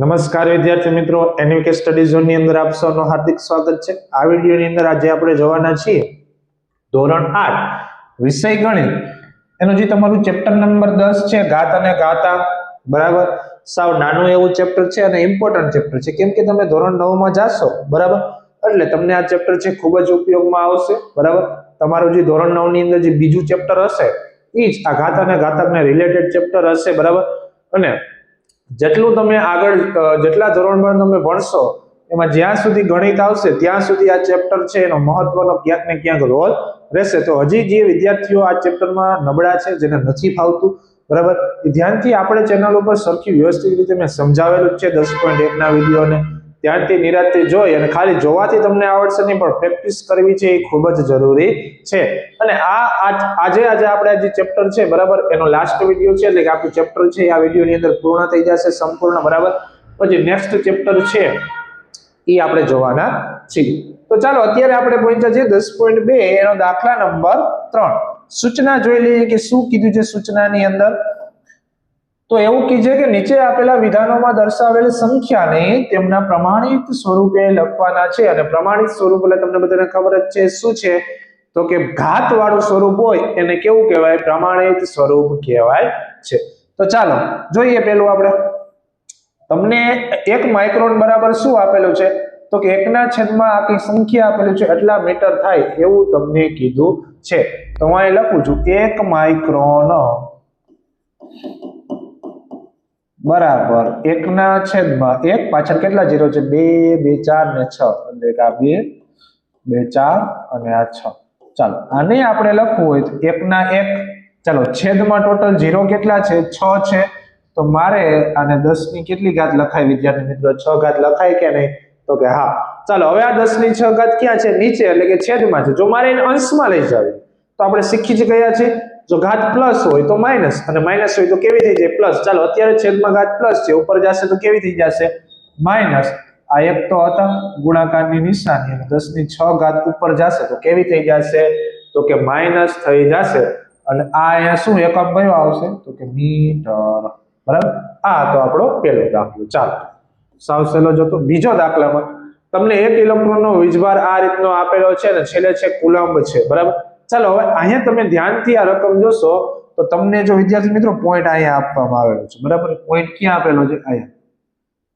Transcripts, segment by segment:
નમસ્કાર વિદ્યાર્થી મિત્રો એન્યુકે સ્ટડી ઝોનની અંદર આપ સૌનું હાર્દિક સ્વાગત છે. આ વિડીયોની અંદર આજે આપણે જોવાના છીએ ધોરણ આઠ, વિષય ગણિત. એનું જે તમારું ચેપ્ટર નંબર દસ છે, ઘાત અને ઘાતા, બરાબર? સાવ નાનું એવું ચેપ્ટર છે અને ઇમ્પોર્ટન્ટ ચેપ્ટર છે. કેમ કે તમે ધોરણ નવમાં જાશો, બરાબર? એટલે તમને આ ચેપ્ટર છે ખૂબ જ ઉપયોગમાં આવશે, બરાબર? તમારું જે ધોરણ નવની અંદર જે બીજું ચેપ્ટર હશે એ જ આ ઘાત અને ઘાતકને રિલેટેડ ચેપ્ટર હશે, બરાબર? અને જેટલું તમે આગળ જેટલા ધોરણમાં તમે ભણશો, એમાં જ્યાં સુધી ગણિત આવશે, ત્યાં સુધી આ ચેપ્ટર છે, એનો મહત્વનો ક્યાંક ને ક્યાંક રોલ રહેશે. તો હજી જે વિદ્યાર્થીઓ આ ચેપ્ટરમાં નબળા છે, જેને નથી ફાવતું, બરાબર? ધ્યાનથી આપણે ચેનલ ઉપર સરખી વ્યવસ્થિત રીતે મેં સમજાવેલું છે, દસ પોઈન્ટ એકના વિડીયોને. ત્યાંથી નિરાતે જોઈ અને ખાલી જોવાથી તમને આવડશે નહીં, પણ પ્રેક્ટિસ કરવી છે એ ખૂબ જ જરૂરી છે. અને આ આજ- આજે આપણે જે ચેપ્ટર છે, બરાબર, એનો લાસ્ટ વીડિયો છે, એટલે કે આપણું ચેપ્ટર છે આ વિડીયોની અંદર પૂર્ણ થઈ જશે, સંપૂર્ણ, બરાબર. પછી નેક્સ્ટ ચેપ્ટર છે, એ આપણે જોવાના છીએ. તો ચાલો, અત્યારે આપણે પહોંચ્યા છીએ દસ પોઈન્ટ બે, એનો દાખલા નંબર ત્રણ. સૂચના જોઈ લઈએ કે શું કીધું છે સૂચનાની અંદર? તો એવું કીધે કે નીચે આપેલા વિધાનોમાં દર્શાવેલ સંખ્યાને તેમના પ્રમાણિત સ્વરૂપે લખવાના છે અને પ્રમાણિત સ્વરૂપ એટલે તમને બધાને ખબર જ છે શું છે? તો કે ઘાત વાળું સ્વરૂપ હોય એને કેવું કહેવાય? પ્રમાણિત સ્વરૂપ કહેવાય છે. તો ચાલો, જોઈએ પેલું આપણે. તમને એક માઇક્રોન બરાબર શું આપેલું છે? તો કે એકના છેદમાં આખી સંખ્યા આપેલું છે, એટલા મીટર થાય એવું તમને કીધું છે. તો હું અહીં લખું છું, એક માઇક્રોન બરાબર. એકના છેદમાં એક, પાછળ કેટલા જીરો છે? બે બે, ચાર ને છ. એટલે કે આ બે બે, ચાર અને આ છ. ચાલો, આને આપણે લખવું હોય તો એકના એક, ચાલો, છેદમાં ટોટલ જીરો કેટલા છે? છ છે. તો મારે આને દસની કેટલી ઘાત લખાય? વિદ્યાર્થી મિત્રો, છ ઘાત લખાય કે નહીં? તો કે હા. ચાલો, હવે આ દસની છ ઘાત ક્યાં છે? નીચે, એટલે કે છેદમાં છે. જો મારે એને અંશમાં લઈ જવી તો આપણે શીખી જ ગયા છે જો ઘાત પ્લસ હોય તો માઇનસ અને માઇનસ હોય તો કેવી થઈ જાય? પ્લસ ચાલો, અત્યારે છેદમાં ઘાત પ્લસ છે. ઉપર જશે તો કેવી થઈ જશે? માઇનસ આ એક તો હતા ગુણાકારની નિશાની. અને દસની છ ઘાત ઉપર જશે તો કેવી થઈ જશે? તો કે માઇનસ થઈ જશે. અને આ અહીંયા શું એકમ કયો આવશે? તો કે મીટર. બરાબર? આ તો આપણો પહેલો દાખલો. ચાલો. સાવ સહેલો જોતો બીજો દાખલામાં તમને એક ઇલેક્ટ્રોનનો વીજભાર આ રીતનો આપેલો છે ને છેલ્લે છે કુલંબ છે. બરાબર? ચાલો, હવે અહીંયા તમે ધ્યાનથી આ રકમ જોશો, તો તમને જો વિદ્યાર્થી મિત્રો પોઈન્ટ અહીંયા આપવામાં આવેલો છે. બરાબર? પોઈન્ટ ક્યાં આપેલો છે? અહીંયા.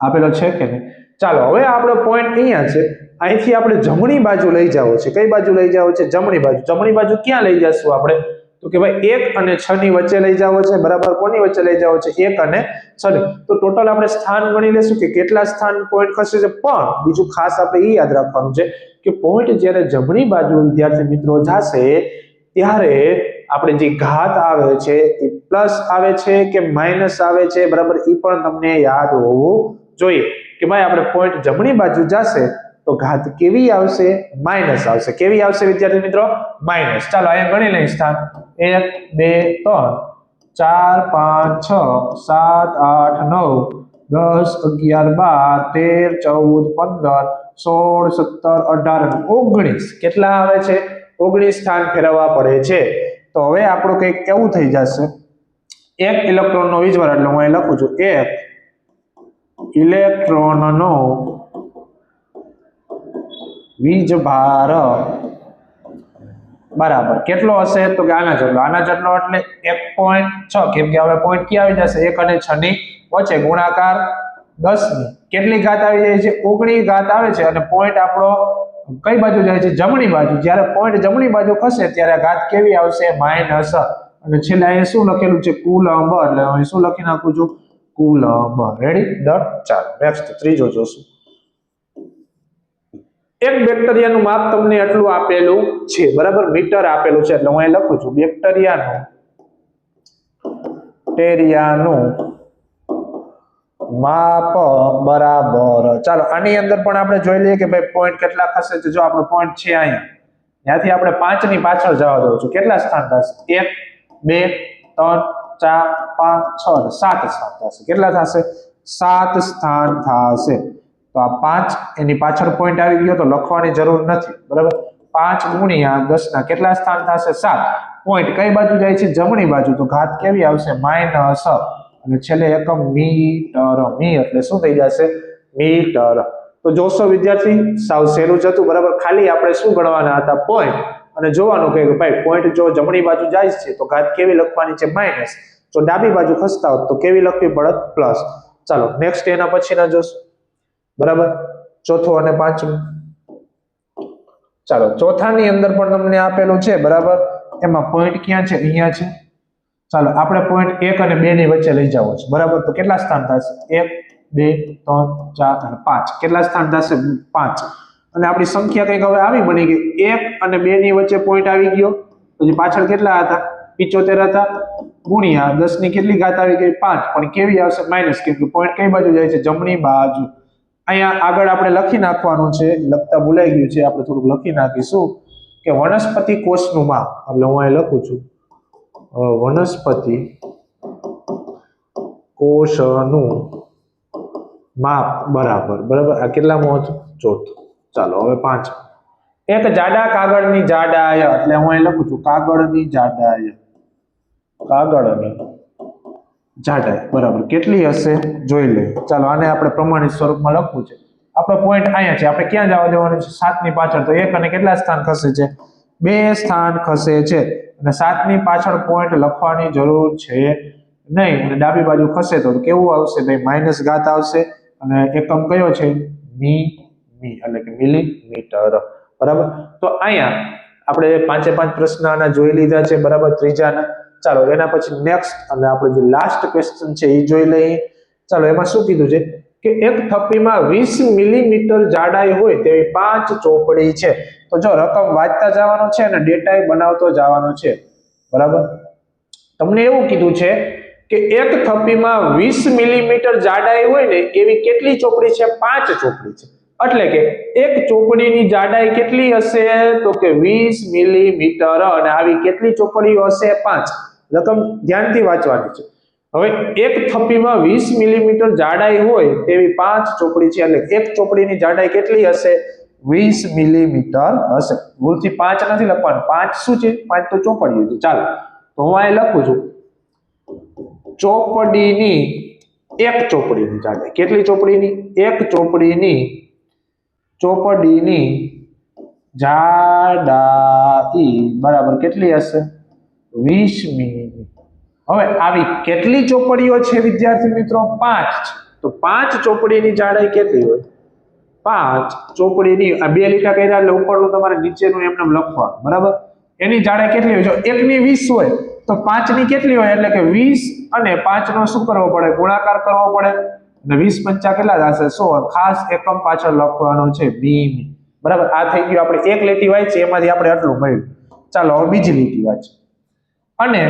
આપેલો છે કે નહીં? ચાલો, હવે આપણો પોઈન્ટ અહીંયા છે. અહીંથી આપણે જમણી બાજુ લઈ જાવો છે. કઈ બાજુ લઈ જાવો છે? જમણી બાજુ. જમણી બાજુ ક્યાં લઈ જશું આપણે? તો કે ભાઈ એક અને છ ની વચ્ચે લઈ જાવો છે. બરાબર? કોની વચ્ચે લઈ જાવો છે? એક અને છ ની. તો ટોટલ આપણે સ્થાન ગણી લેશું કે કેટલા સ્થાન પોઈન્ટ ખસે છે? પણ બીજું ખાસ આપણે એ યાદ રાખવાનું છે કે પોઈન્ટ જ્યારે જમણી બાજુ વિદ્યાર્થી મિત્રો જશે, ત્યારે આપણે જે ઘાત આવે છે, એ પ્લસ આવે છે કે માઇનસ આવે છે, બરાબર? એ પણ તમને યાદ હોવું જોઈએ. કે ભાઈ, આપણે પોઈન્ટ જમણી બાજુ જશે, તો ઘાત કેવી આવશે? માઇનસ આવશે. કેવી આવશે વિદ્યાર્થી મિત્રો? માઇનસ ચાલો, અહીંયા ગણી લઈએ સ્થાન. એક, બે, ત્રણ. ચાર, પાંચ, છ, સાત, આઠ, નવ, દસ, અગિયાર, બાર, તેર, ચૌદ, પંદર સોળ, સત્તર, અઢાર ઓગણીસ. કેટલા આવે છે? ઓગણીસ સ્થાન ફેરવવા પડે છે. તો હવે આપણું કંઈક એવું થઈ જશે? એક ઇલેક્ટ્રોનનો વીજભાર, એટલે હું અહીં લખું છું, એક ઇલેક્ટ્રોનનો વીજભાર બરાબર. કેટલો હશે? તો કે આના જેટલો. આના જેટલો એટલે એક પોઈન્ટ છ. કેમ કે હવે પોઈન્ટ ક્યાં આવી જશે? એક અને છ ની વચ્ચે ગુણાકાર દસની કેટલી ઘાત આવી જાય છે? ઓગણી ઘાત આવે છે અને પોઈન્ટ આપણો કઈ બાજુ જાય છે? જમણી બાજુ. જ્યારે પોઈન્ટ જમણી બાજુ ખસે ત્યારે ઘાત કેવી આવશે? માઇનસ અને છેલ્લે અહીંયા શું લખેલું છે? કુલંબ. એટલે અહીં શું લખી નાખું છું? કુલંબ. રેડી ડન ચાલો નેક્સ્ટ ત્રીજો જોશું. એક બેક્ટેરિયાનું માપ તમને એટલું આપેલું છે. બરાબર? મીટર આપેલું છે. એટલે હું અહીં લખું છું. બેક્ટેરિયાનું બેક્ટેરિયાનું માપ બરાબર. ચાલો, આની અંદર પણ આપણે જોઈ લઈએ કે ભાઈ પોઈન્ટ કેટલા થશે જો આપણો પોઈન્ટ છે અહીંયા, ત્યાંથી આપણે પાંચની પાછળ જવા દઉં છું. કેટલા સ્થાન થશે? એક, બે, ત્રણ, ચાર, પાંચ, છ અને સાત સ્થાન થશે. કેટલા થશે? સાત સ્થાન થશે. તો આ પાંચ એની પાછળ પોઈન્ટ આવી ગયો તો લખવાની જરૂર નથી. બરાબર? પાંચ ગુણ્યા દસ ના કેટલા સ્થાન થશે? સાત. પોઈન્ટ કઈ બાજુ જાય છે? જમણી બાજુ. તો ઘાત કેવી આવશે? માઇનસ અને છેલ્લે એકમ મીટર, મી એટલે શું થઈ જશે? મીટર. તો જોશો વિદ્યાર્થી, સાવ સહેલું જ હતું, બરાબર? ખાલી આપણે શું ગણવાના હતા? પોઈન્ટ અને જોવાનું કે ભાઈ પોઈન્ટ જો જમણી બાજુ જાય છે, તો ઘાત કેવી લખવાની છે? માઇનસ જો ડાબી બાજુ ખસતા હોત, તો કેવી લખવી? પડત પ્લસ ચાલો નેક્સ્ટ એના પછીના જોશો. બરાબર? ચોથું અને પાંચમું. ચાલો, ચોથાની અંદર પણ તમને આપેલું છે, બરાબર? એમાં પોઈન્ટ ક્યાં છે? અહીંયા છે. ચાલો, આપણે પોઈન્ટ એક અને બે ની વચ્ચે લઈ જવો છે. બરાબર? તો કેટલા સ્થાન થશે? એક, બે, ત્રણ, ચાર અને પાંચ. કેટલા સ્થાન થશે? પાંચ. અને આપણી સંખ્યા કંઈક હવે આવી બની ગઈ. એક અને બે ની વચ્ચે પોઈન્ટ આવી ગયો. પછી પાછળ કેટલા હતા? પિચોતેર હતા. ગુણ્યા દસની કેટલી ઘાત આવી ગઈ? પાંચ. પણ કેવી આવશે? માઇનસ કેમ કે પોઈન્ટ કઈ બાજુ જાય છે? જમણી બાજુ. અહીંયા આગળ આપણે લખી નાખવાનું છે. લખતા ભૂલાઈ ગયું છે. આપણે થોડુંક લખી નાખીશું કે વનસ્પતિ કોષનું માપ. એટલે હું અહીં લખું છું. વનસ્પતિ કોષનું માપ બરાબર. બરાબર? આ કેટલામાં હતું ચોથું. ચાલો, હવે પાંચ એક જાડા કાગળની જાડાય, એટલે હું અહીં લખું છું, કાગળની જાડાય. કાગળની જાડાય. બરાબર. કેટલી હશે? જોઈ લઈએ ચાલો, આને આપણે પ્રમાણિત સ્વરૂપમાં લખવું છે. આપણો પોઈન્ટ અહીંયા છે. આપણે ક્યાં જવા દેવાનું છે? સાતની પાછળ. તો એક અને કેટલા સ્થાન ખસે છે? બે સ્થાન ખસે છે. અને સાતની પાછળ પોઈન્ટ લખવાની જરૂર છે નહીં. અને ડાબી બાજુ ખસે તો કેવું આવશે ભાઈ? માઇનસ ઘાત આવશે. અને એકમ કયો છે? મી મી, એટલે કે મિલીમીટર બરાબર? તો અહીંયા આપણે પાંચે પાંચ પ્રશ્ન આના જોઈ લીધા છે. બરાબર? ત્રીજાના. ચાલો, એના પછી નેક્સ્ટ અને આપણે જે લાસ્ટ ક્વેશ્ચન છે એ જોઈ લઈએ. ચાલો, એમાં શું કીધું છે? કે એક થપ્પીમાં વીસ મિલીમીટર જાડાઈ હોય તેવી પાંચ ચોપડી છે. તો જો રકમ વાંચતા જવાનો છે અને ડેટા બનાવતો જવાનો છે, બરાબર? તમને એવું કીધું છે કે એક થપ્પીમાં વીસ મિલીમીટર જાડાઈ હોય ને એવી કેટલી ચોપડી છે? પાંચ ચોપડી છે. એટલે કે એક ચોપડીની જાડાઈ કેટલી હશે? તો કે વીસ મિલીમીટર અને આવી કેટલી ચોપડીઓ હશે? પાંચ. રકમ ધ્યાનથી વાંચવાની છે. હવે એક થપ્પીમાં વીસ મિલીમીટર જાડાઈ હોય તેવી પાંચ ચોપડી છે. એટલે એક ચોપડીની જાડાઈ કેટલી હશે? વીસ મિલીમીટર હશે. ભૂલથી પાંચ નથી લખવાનું. પાંચ શું છે? પાંચ તો ચોપડીઓ છે. ચાલો. તો હું અહીં લખું છું. ચોપડીની એક ચોપડીની જાડાઈ કેટલી ચોપડીની? એક ચોપડીની ચોપડીની જાડાઈ બરાબર કેટલી હશે? વીસ મિલી હવે આવી કેટલી ચોપડીઓ છે વિદ્યાર્થી મિત્રો? પાંચ તો પાંચ ચોપડીની જાડાઈ કેટલી હોય? પાંચ ચોપડીની આ બે લીટા કર્યા એટલે ઉપરનું તમારે નીચેનું એમને લખવા બરાબર? એની જાડાઈ કેટલી હોય? જો એકની વીસ હોય, તો પાંચની કેટલી હોય? એટલે કે વીસ અને પાંચનો શું કરવો પડે? ગુણાકાર કરવો પડે. અને વીસ પંચા કેટલા થશે? સો ખાસ એકમ પાછળ લખવાનો છે બીમ બરાબર? આ થઈ ગયું આપણે એક લીટી વાંચી, એમાંથી આપણે આટલું મળ્યું. ચાલો, હવે બીજી લીટી વાંચી અને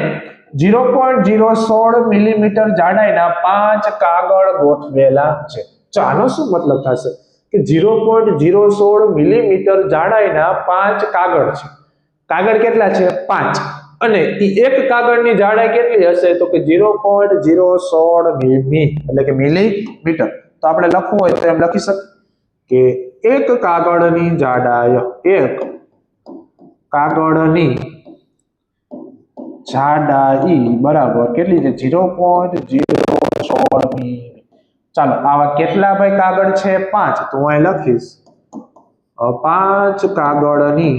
ઝીરો પોઈન્ટ ઝીરો સોળ મિલીમીટર જાડાઈના પાંચ કાગળ ગોઠવેલા છે. ચાલો શું મતલબ થશે? કે ઝીરો પોઈન્ટ ઝીરો સોળ મિલીમીટર જાડાઈના પાંચ કાગળ છે. કાગળ કેટલા છે? પાંચ. અને એ એક કાગળની જાડાઈ કેટલી હશે? તો કે ઝીરો પોઈન્ટ ઝીરો સોળ મિલી એટલે કે મિલીમીટર. તો આપણે લખવું હોય તો એમ લખી શકીએ કે એક કાગળની જાડાઈ એક કાગળની જાડાઈ બરાબર કેટલી છે? ઝીરો પોઈન્ટ ઝીરો સોળ મી ચાલો, આવા કેટલા ભાઈ કાગળ છે? પાંચ. તો હું અહીં લખીશ. પાંચ કાગળની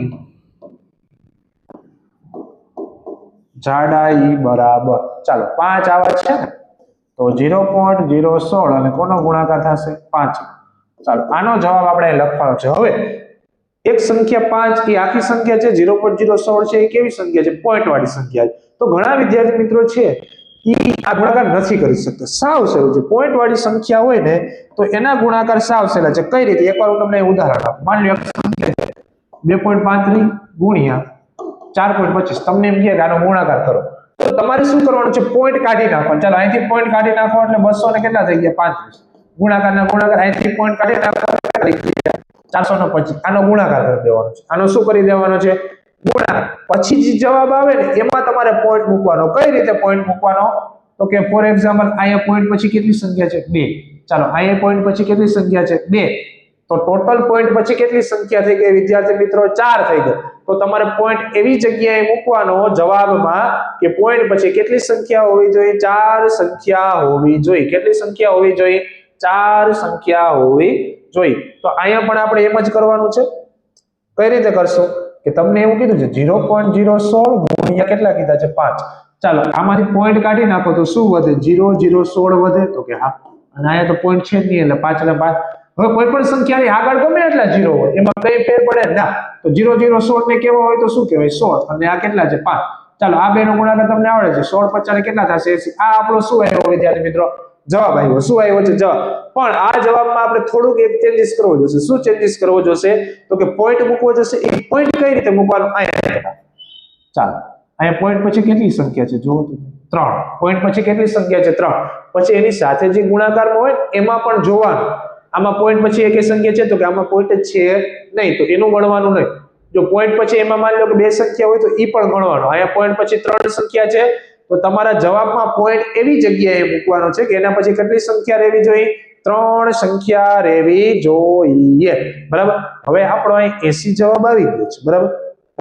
જાડાઈ બરાબર. ચાલો, પાંચ આવા છે તો ઝીરો પોઈન્ટ ઝીરો સોળ અને કોનો ગુણાકાર થશે? પાંચ. ચાલો, આનો જવાબ આપણે લખવાનો છે. હવે, એક સંખ્યા પાંચ એ આખી સંખ્યા છે? ઝીરો પોઈન્ટ ઝીરો સોળ છે? એ કેવી સંખ્યા છે? પોઈન્ટ વાળી સંખ્યા છે. તો ઘણા વિદ્યાર્થી મિત્રો છે એ આ ગુણાકાર નથી કરી શકતા. સાવ સહેલું છે. પોઈન્ટ વાળી સંખ્યા હોય ને, તો એના ગુણાકાર સાવ સહેલા છે. કઈ રીતે? એકવાર હું તમને ઉદાહરણ આપું. માની લો સંખ્યા બે પોઈન્ટ પાંત્રીસ ગુણ્યા ચાર પોઈન્ટ પચીસ. તમને એમ કહે કે આનો ગુણાકાર કરો. તો તમારે શું કરવાનું છે? પોઈન્ટ કાઢી નાખો ચાલો, અહીંથી પોઈન્ટ કાઢી નાખો એટલે બસો ને કેટલા થઈ ગયા? પાંત્રીસ. ગુણાકારના ગુણાકાર, અહીંથી પોઈન્ટ કાઢી નાખો ચારસો ને પચીસ. આનો ગુણાકાર કરી દેવાનો છે. આનો શું કરી દેવાનો છે? ગુણાકાર પછી જે જવાબ આવે ને, એમાં તમારે પોઈન્ટ મૂકવાનો. કઈ રીતે પોઈન્ટ મૂકવાનો? તો કે ફોર એક્ઝામ્પલ અહીંયા પોઈન્ટ પછી કેટલી સંખ્યા છે? બે. ચાલો, અહીંયા પોઈન્ટ પછી કેટલી સંખ્યા છે? બે. તો ટોટલ પોઈન્ટ પછી કેટલી સંખ્યા થઈ ગઈ? વિદ્યાર્થી મિત્રો, ચાર થઈ ગઈ. તો તમારે પોઈન્ટ એવી જગ્યાએ મૂકવાનો જવાબમાં કે પોઈન્ટ પછી કેટલી સંખ્યા હોવી જોઈએ? ચાર સંખ્યા હોવી જોઈએ. કેટલી સંખ્યા હોવી જોઈએ? ચાર સંખ્યા હોવી જોઈએ. તો અહીંયા પણ આપણે એમ જ કરવાનું છે. કઈ રીતે કરશો? કે તમને એવું કીધું છે, ઝીરો પોઈન્ટ ઝીરો સોળ ગુણ્યા કેટલા કીધા છે, પાંચ. ચાલો, આમાંથી પોઈન્ટ કાઢી નાખો તો શું વધે? ઝીરો ઝીરો, સોળ વધે? તો કે હા. અને અહીંયા તો પોઈન્ટ છે જ નહીં, એટલે પાંચ ને પાંચ. હવે કોઈ પણ સંખ્યાની આગળ ગમે એટલા ઝીરો હોય, એમાં કઈ ફેર પડે ના. તો ઝીરો ઝીરો સોળ ને કેવો હોય તો શું કહેવાય? સોળ. અને આ કેટલા છે? પાંચ. ચાલો, આ બે નો ગુણાકાર તમને આવડે છે. સોળ પચાસ કેટલા થશે? આ આપણો શું આવ્યો વિદ્યાર્થી મિત્રો? જવાબ આવ્યો. શું આવ્યો છે? જવાબ. પણ આ જવાબમાં આપણે થોડુંક એક ચેન્જીસ કરવો જોશે. શું ચેન્જીસ કરવો જોશે? તો કે પોઈન્ટ મૂકવો જોશે. એ પોઈન્ટ કઈ રીતે મૂકવાનો? અહીંયા ચાલો. અહીંયા પોઈન્ટ પછી કેટલી સંખ્યા છે? તો. ત્રણ. પોઈન્ટ પછી કેટલી સંખ્યા છે? ત્રણ. પછી એની સાથે જે ગુણાકારમાં હોય એમાં પણ જોવાનું. આમાં પોઈન્ટ પછી એક સંખ્યા છે? તો કે આમાં પોઈન્ટ જ છે નહીં. તો એનું ગણવાનું નહીં. જો પોઈન્ટ પછી એમાં માની લો કે બે સંખ્યા હોય તો એ પણ ગણવાનું. અહીંયા પોઈન્ટ પછી ત્રણ સંખ્યા છે. તો તમારા જવાબમાં પોઈન્ટ એવી જગ્યાએ મૂકવાનો છે કે એના પછી કેટલી સંખ્યા રહેવી જોઈએ? ત્રણ સંખ્યા રહેવી જોઈએ. બરાબર? હવે આપણો અહીં એસી જવાબ આવી ગયો છે. બરાબર?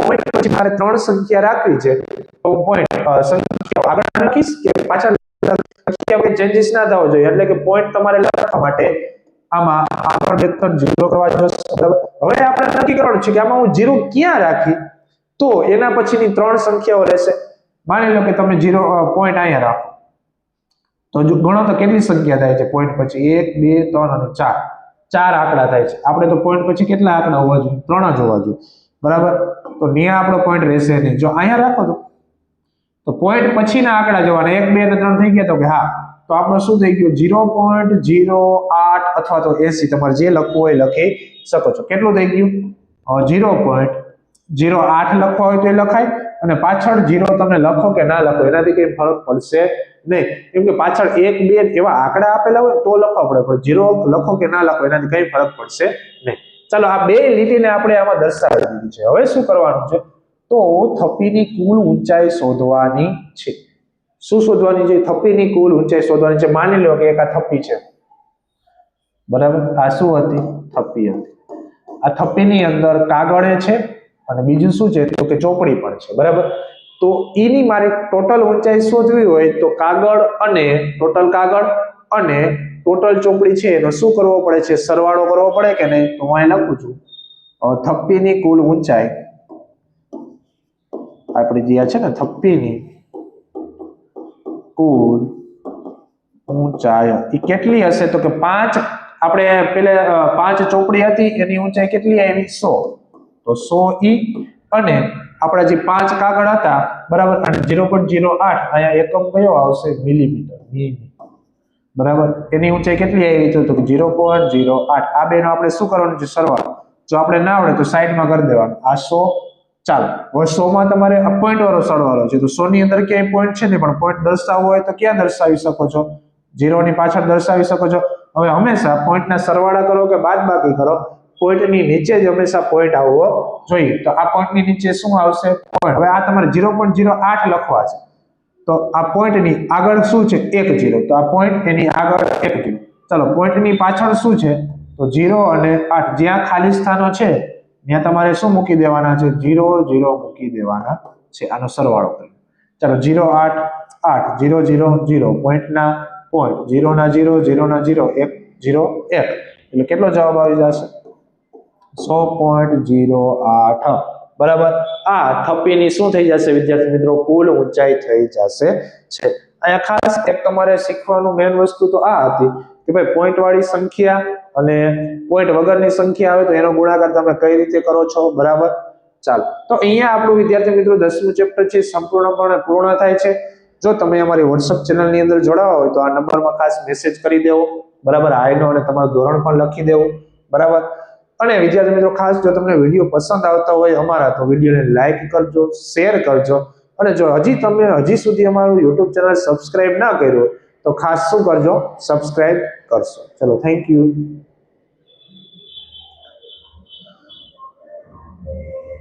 પોઈન્ટ પછી મારે ત્રણ સંખ્યા રાખવી છે. તો પોઈન્ટ સંખ્યા આગળ રાખીશ કે પાછળ સંખ્યા ચેન્જીસ ના થવો જોઈએ? એટલે કે પોઈન્ટ તમારે લખવા માટે આમાં આગળ બે ત્રણ ઝીરો કરવા જશે. બરાબર? હવે આપણે નક્કી કરવાનું છે કે આમાં હું જીરો ક્યાં રાખી? તો એના પછીની ત્રણ સંખ્યાઓ રહેશે. માની લો કે તમે ઝીરો પોઈન્ટ અહીંયા રાખો. તો જો ગણો તો કેટલી સંખ્યા થાય છે? પોઈન્ટ પછી એક, બે, ત્રણ અને ચાર. ચાર આંકડા થાય છે. આપણે તો પોઈન્ટ પછી કેટલા આંકડા હોવા જોઈએ? ત્રણ જ હોવા જોઈએ. બરાબર? તો ન્યા આપણો પોઈન્ટ રહેશે નહીં. જો અહીંયા રાખો તો. તો પોઈન્ટ પછીના આંકડા જોવાના. એક, બે અને ત્રણ થઈ ગયા તો કે હા. તો આપણો શું થઈ ગયું? ઝીરો પોઈન્ટ ઝીરો આઠ અથવા તો એસી. તમારે જે લખવું હોય લખી શકો છો. કેટલું થઈ ગયું? ઝીરો પોઈન્ટ ઝીરો આઠ લખવા હોય તો એ લખાય અને પાછળ જીરો તમે લખો કે ના લખો, એનાથી કઈ ફરક પડશે નહીં. કેમ કે પાછળ એક, બે એવા આંકડા આપેલા હોય તો લખવા પડે, પણ જીરો લખો કે ના લખો, એનાથી કઈ ફરક પડશે નહીં. ચાલો, આ બે લીટીને આપણે આમાં દર્શાવી દીધી છે. હવે શું કરવાનું છે? તો થપ્પીની કુલ ઊંચાઈ શોધવાની છે. શું શોધવાની છે? થપ્પીની કુલ ઊંચાઈ શોધવાની છે. માની લો કે એક આ થપ્પી છે. બરાબર? આ શું હતી? થપ્પી હતી. આ થપ્પીની અંદર કાગળે છે અને બીજું શું છે? તો કે ચોપડી પણ છે, બરાબર? તો એની મારે ટોટલ ઊંચાઈ શોધવી હોય તો કાગળ અને ટોટલ કાગળ અને ટોટલ ચોપડી છે, એનો શું કરવો પડે છે? સરવાળો કરવો પડે કે નહીં? તો હું અહીં લખું છું. થપ્પીની કુલ ઊંચાઈ, આપણી જે આ છે ને, થપ્પીની કુલ ઊંચાઈ એ કેટલી હશે? તો કે પાંચ, આપણે પેલે પાંચ ચોપડી હતી, એની ઊંચાઈ કેટલી આવી? સો. તો સો ઈ અને આપણા જે પાંચ કાગળ હતા, બરાબર? અને ઝીરો પોઈન્ટ ઝીરો આઠ, અહીંયા એકમ કયો આવશે? મિલીમીટર મિલી બરાબર? એની ઊંચાઈ કેટલી આવી તો ઝીરો પોઈન્ટ ઝીરો આઠ. આ બેનો આપણે શું કરવાનું છે સરવાળો જો આપણે ના આવડે તો સાઈડમાં કરી દેવાનું. આ સો, ચાલો. હવે સોમાં તમારે પોઈન્ટ વાળો સરવાળો છે. તો સો ની અંદર ક્યાંય પોઈન્ટ છે ને પણ પોઈન્ટ દર્શાવવો હોય તો ક્યાં દર્શાવી શકો છો? ઝીરો ની પાછળ દર્શાવી શકો છો? હવે હંમેશા પોઈન્ટના સરવાળા કરો કે બાદ બાકી કરો? Point ની નીચે જ હંમેશા પોઈન્ટ આવવો જોઈએ. તો આ પોઈન્ટની નીચે શું આવશે? પોઈન્ટ હવે આ તમારે ઝીરો પોઈન્ટ ઝીરો આઠ લખવા છે. તો આ પોઈન્ટની આગળ શું છે? એક જીરો તો આ પોઈન્ટ એની આગળ એક જીરો ચલો, પોઈન્ટની પાછળ શું છે? તો જીરો અને આઠ. જ્યાં ખાલી સ્થાનો છે, ત્યાં તમારે શું મૂકી દેવાના છે? જીરો જીરો મૂકી દેવાના છે. આનો સરવાળો કરી. ચાલો જીરો આઠ આઠ. જીરો જીરો જીરો પોઈન્ટના પોઈન્ટ જીરોના ઝીરો જીરો ઝીરો એક જીરો એક. એટલે કેટલો જવાબ આવી જશે? સો પોઈન્ટ જીરો આઠ. બરાબર? આ થપ્પીની શું થઈ જશે વિદ્યાર્થી મિત્રો? કુલ ઊંચાઈ થઈ જશે છે. અહીંયા ખાસ એક તમારે શીખવાનું મેઇન વસ્તુ તો આ હતી કે ભાઈ પોઈન્ટ વાળી સંખ્યા અને પોઈન્ટ વગરની સંખ્યા આવે તો એનો ગુણાકાર તમે કઈ રીતે કરો છો? બરાબર? ચાલો. તો અહીંયા આપણું વિદ્યાર્થી મિત્રો દસમું ચેપ્ટર છે, સંપૂર્ણપણે પૂર્ણ થાય છે. જો તમે અમારી વોટ્સઅપ ચેનલની અંદર જોડાવા હોય તો આ નંબરમાં ખાસ મેસેજ કરી દેવો. બરાબર? આઈનો અને તમારું ધોરણ પણ લખી દેવું. બરાબર? અને વિદ્યાર્થી મિત્રો, ખાસ જો તમને વીડિયો પસંદ આવતા હોય અમારા, તો વિડીયોને લાઇક કરજો શેર કરજો. અને જો હજી તમે હજી સુધી અમારું યુટ્યુબ ચેનલ સબસ્ક્રાઈબ ના કર્યું તો ખાસ શું કરજો? સબસ્ક્રાઈબ કરશો. ચલો થેન્ક યુ